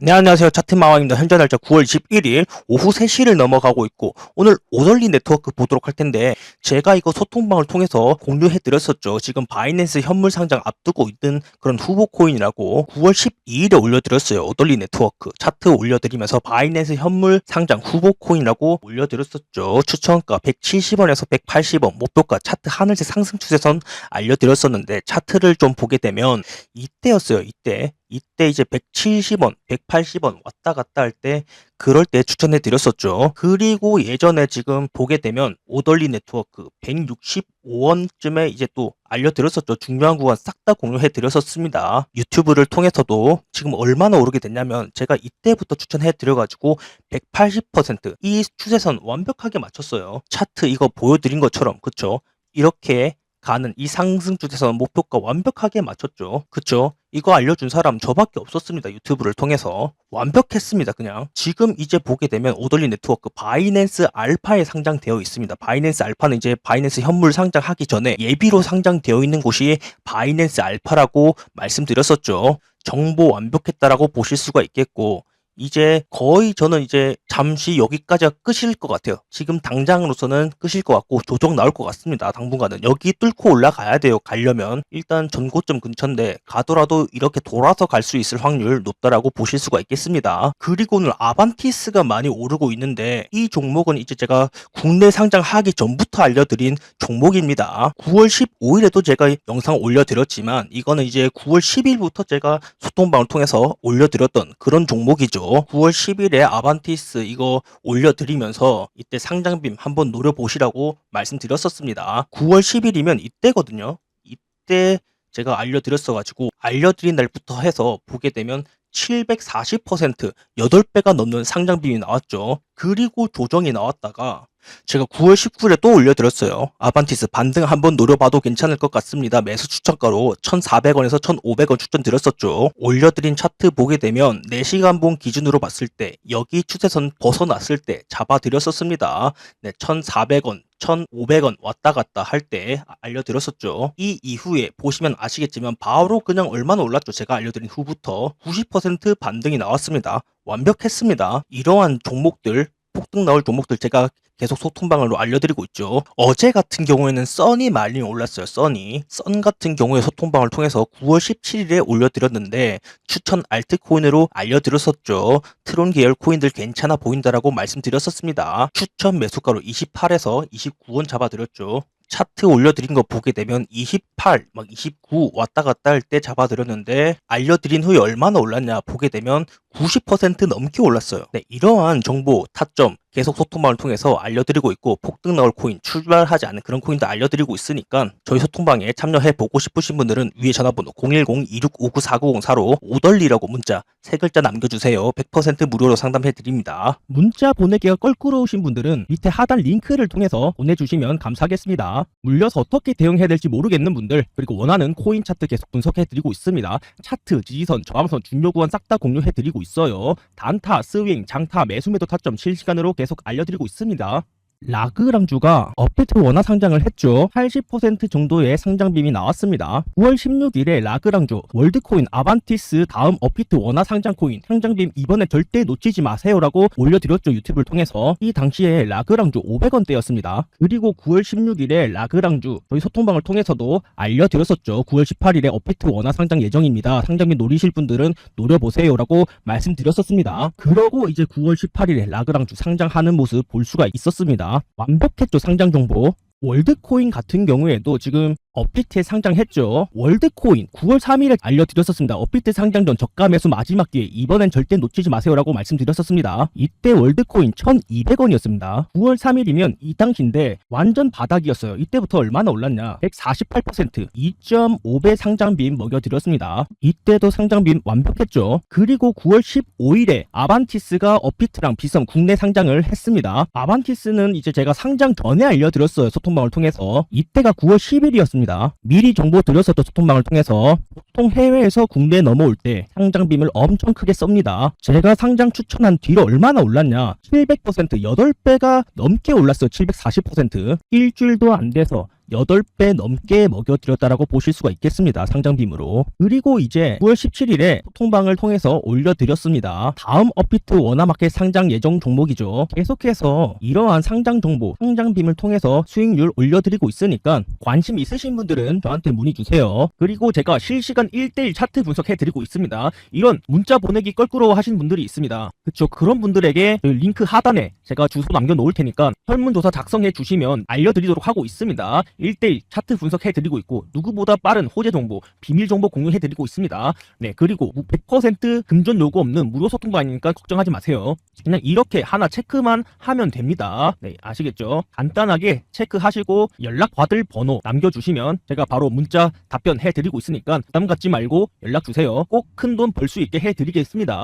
네, 안녕하세요. 차트마왕입니다. 현재 날짜 9월 21일 오후 3시를 넘어가고 있고, 오늘 오덜리 네트워크 보도록 할 텐데, 제가 이거 소통방을 통해서 공유해 드렸었죠. 지금 바이낸스 현물 상장 앞두고 있는 그런 후보 코인이라고 9월 12일에 올려드렸어요. 오덜리 네트워크 차트 올려드리면서 바이낸스 현물 상장 후보 코인이라고 올려드렸었죠. 추천가 170원에서 180원, 목표가 차트 하늘색 상승 추세선 알려드렸었는데, 차트를 좀 보게 되면, 이때였어요. 이때. 이때 이제 170원, 180원 왔다 갔다 할 때 그럴 때 추천해 드렸었죠. 그리고 예전에 지금 보게 되면 오덜리 네트워크 165원쯤에 이제 또 알려드렸었죠. 중요한 구간 싹 다 공유해 드렸었습니다. 유튜브를 통해서도 지금 얼마나 오르게 됐냐면 제가 이때부터 추천해 드려가지고 180%이 추세선 완벽하게 맞췄어요. 차트 이거 보여드린 것처럼 그쵸? 이렇게 가는 이 상승 추세선 목표가 완벽하게 맞췄죠. 그쵸? 이거 알려준 사람 저밖에 없었습니다. 유튜브를 통해서. 완벽했습니다. 그냥. 지금 이제 보게 되면 오덜리 네트워크 바이낸스 알파에 상장되어 있습니다. 바이낸스 알파는 이제 바이낸스 현물 상장하기 전에 예비로 상장되어 있는 곳이 바이낸스 알파라고 말씀드렸었죠. 정보 완벽했다라고 보실 수가 있겠고, 이제 거의 저는 이제 잠시 여기까지가 끝일 것 같아요. 지금 당장으로서는 끝일 것 같고 조정 나올 것 같습니다. 당분간은 여기 뚫고 올라가야 돼요. 가려면 일단 전고점 근처인데 가더라도 이렇게 돌아서 갈 수 있을 확률 높다라고 보실 수가 있겠습니다. 그리고 오늘 아반티스가 많이 오르고 있는데 이 종목은 이제 제가 국내 상장하기 전부터 알려드린 종목입니다. 9월 15일에도 제가 영상 올려드렸지만 이거는 이제 9월 10일부터 제가 소통방을 통해서 올려드렸던 그런 종목이죠. 9월 10일에 아반티스 이거 올려드리면서 이때 상장빔 한번 노려보시라고 말씀드렸었습니다. 9월 10일이면 이때거든요. 이때 제가 알려드렸어가지고 알려드린 날부터 해서 보게 되면 740% 8배가 넘는 상장빔이 나왔죠. 그리고 조정이 나왔다가 제가 9월 19일에 또 올려드렸어요. 아반티스 반등 한번 노려봐도 괜찮을 것 같습니다. 매수 추천가로 1,400원에서 1,500원 추천드렸었죠. 올려드린 차트 보게 되면 4시간 봉 기준으로 봤을 때 여기 추세선 벗어났을 때 잡아드렸었습니다. 네, 1,400원, 1,500원 왔다 갔다 할 때 알려드렸었죠. 이 이후에 보시면 아시겠지만 바로 그냥 얼마나 올랐죠. 제가 알려드린 후부터 90% 반등이 나왔습니다. 완벽했습니다. 이러한 종목들 폭등 나올 종목들 제가 계속 소통방으로 알려드리고 있죠. 어제 같은 경우에는 써니 많이 올랐어요. 써니. 썬 같은 경우에 소통방을 통해서 9월 17일에 올려드렸는데 추천 알트코인으로 알려드렸었죠. 트론 계열 코인들 괜찮아 보인다라고 말씀드렸었습니다. 추천 매수가로 28에서 29원 잡아드렸죠. 차트 올려드린 거 보게 되면 28, 막 29 왔다 갔다 할 때 잡아드렸는데 알려드린 후에 얼마나 올랐냐 보게 되면 90% 넘게 올랐어요. 네, 이러한 정보, 타점, 계속 소통방을 통해서 알려드리고 있고 폭등 나올 코인, 출발하지 않은 그런 코인도 알려드리고 있으니까 저희 소통방에 참여해 보고 싶으신 분들은 위에 전화번호 010-2659-4904로 오덜리라고 문자 세 글자 남겨주세요. 100% 무료로 상담해 드립니다. 문자 보내기가 껄끄러우신 분들은 밑에 하단 링크를 통해서 보내주시면 감사하겠습니다. 물려서 어떻게 대응해야 될지 모르겠는 분들 그리고 원하는 코인 차트 계속 분석해 드리고 있습니다. 차트, 지지선, 저항선, 중요 구간 싹 다 공유해 드리고 있어요. 단타, 스윙, 장타, 매수매도 타점 실시간으로 계속 알려드리고 있습니다. 라그랑주가 업비트 원화 상장을 했죠. 80% 정도의 상장빔이 나왔습니다. 9월 16일에 라그랑주, 월드코인, 아반티스 다음 업비트 원화 상장 코인 상장빔 이번에 절대 놓치지 마세요라고 올려드렸죠. 유튜브를 통해서 이 당시에 라그랑주 500원대였습니다. 그리고 9월 16일에 라그랑주 저희 소통방을 통해서도 알려드렸었죠. 9월 18일에 업비트 원화 상장 예정입니다. 상장빔 노리실 분들은 노려보세요라고 말씀드렸었습니다. 그러고 이제 9월 18일에 라그랑주 상장하는 모습 볼 수가 있었습니다. 완벽했죠 상장 정보. 월드코인 같은 경우에도 지금 업비트에 상장했죠. 월드코인 9월 3일에 알려드렸었습니다. 업비트 상장 전 저가 매수 마지막 기회 이번엔 절대 놓치지 마세요라고 말씀드렸었습니다. 이때 월드코인 1200원이었습니다. 9월 3일이면 이 당시인데 완전 바닥이었어요. 이때부터 얼마나 올랐냐? 148% 2.5배 상장빔 먹여드렸습니다. 이때도 상장빔 완벽했죠. 그리고 9월 15일에 아반티스가 업비트랑 비썸 국내 상장을 했습니다. 아반티스는 이제 제가 상장 전에 알려드렸어요. 소통 방을 통해서. 이때가 9월 10일이었습니다. 미리 정보 드렸었던 소통방을 통해서 보통 해외에서 국내에 넘어올 때 상장빔을 엄청 크게 썹니다. 제가 상장 추천한 뒤로 얼마나 올랐냐? 700% 8배가 넘게 올랐어요. 740% 일주일도 안 돼서 8배 넘게 먹여드렸다라고 보실 수가 있겠습니다. 상장빔으로. 그리고 이제 9월 17일에 소통방을 통해서 올려드렸습니다. 다음 업비트 원화마켓 상장 예정 종목이죠. 계속해서 이러한 상장 정보, 상장빔을 통해서 수익률 올려드리고 있으니까 관심 있으신 분들은 저한테 문의 주세요. 그리고 제가 실시간 1대1 차트 분석해드리고 있습니다. 이런 문자 보내기 껄끄러워 하신 분들이 있습니다. 그쵸. 그런 분들에게 그 링크 하단에 제가 주소 남겨놓을 테니까 설문조사 작성해 주시면 알려드리도록 하고 있습니다. 1대1 차트 분석해드리고 있고 누구보다 빠른 호재 정보, 비밀 정보 공유해드리고 있습니다. 네, 그리고 100% 금전 요구 없는 무료 소통방이니까 걱정하지 마세요. 그냥 이렇게 하나 체크만 하면 됩니다. 네, 아시겠죠? 간단하게 체크하시고 연락 받을 번호 남겨주시면 제가 바로 문자 답변 해드리고 있으니까 부담 갖지 말고 연락 주세요. 꼭 큰 돈 벌 수 있게 해드리겠습니다.